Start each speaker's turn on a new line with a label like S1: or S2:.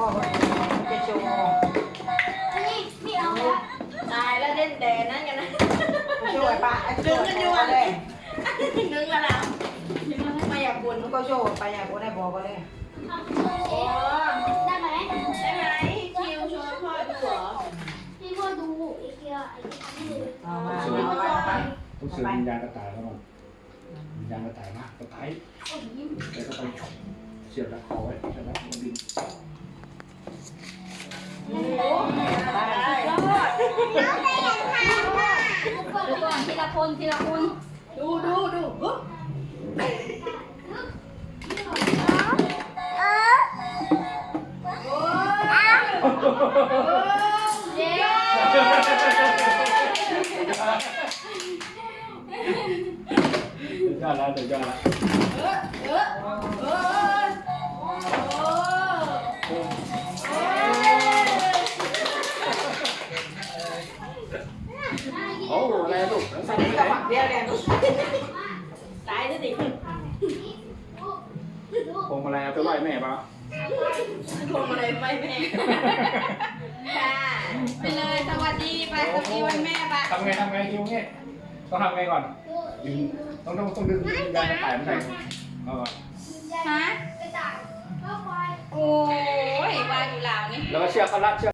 S1: พ่อเขาจะโชว์
S2: นี่ไม่เอาแล้ว
S3: ตายแล้วเด่นแดนนั่นกันนะ
S1: โชว์ไอ้ป้าไอ้
S3: ดึ
S1: โช
S3: ง
S1: ว์
S3: กันอ
S1: โช
S3: ยู่
S1: ว์
S3: อะ
S1: เลย
S3: ดึงกันแล้วไม่อยากบุญ
S1: มันก็โชว์ไปอย่างคนได้บอกก็เลย
S2: ทำโชว์
S3: โอ้
S2: ได้ไหม
S3: ได้ไหมคิวชวนพ่อดูเหรอ
S2: พี่พ่อดูไอ้เกียร์ไอ้ที่ทำให้ดู
S1: เอามาเอาไปเอาไป
S4: ต้องซื้อวิญญาณกระต่ายแล้วก่อนวิญญาณกระต่ายมากกระต่าย
S2: โอ้ยยิ้ม
S4: แล้วก็ไปเสียบแล้วคอไว้ใช่ไหมมันบิน
S3: ดู
S2: ก่อนทีละคนทีละคน
S3: ดูดูดูฮึบ
S2: เย้
S4: สุดยอดแล้วสุดยอดแล้ว โอ้อะไรลูกแล้ว
S1: ใส่
S4: ใส่
S1: นี่
S4: นี่
S1: ก็
S4: ก็
S1: หวังเดียวเลย
S3: ตายซะดิ
S4: พวงมาลัยเอาไปไหว้แม่ปะ
S3: พวงมาลัยไปแม่ค่ะไปเลยสวัสดีไปสวัสดีวันแม่ไป
S4: ทำไงทำไงคิวเนี่ยต้องทำไงก่อนดึงต้องต้องต้องดึงวิญญาณกระต่ายมาใส่เอาก่อน
S3: ฮะ
S2: กระต่ายก็ควาย
S3: โอ้ยวายอยู่ลาวนี่
S4: แล้วก็เชือกเขารัดเชือก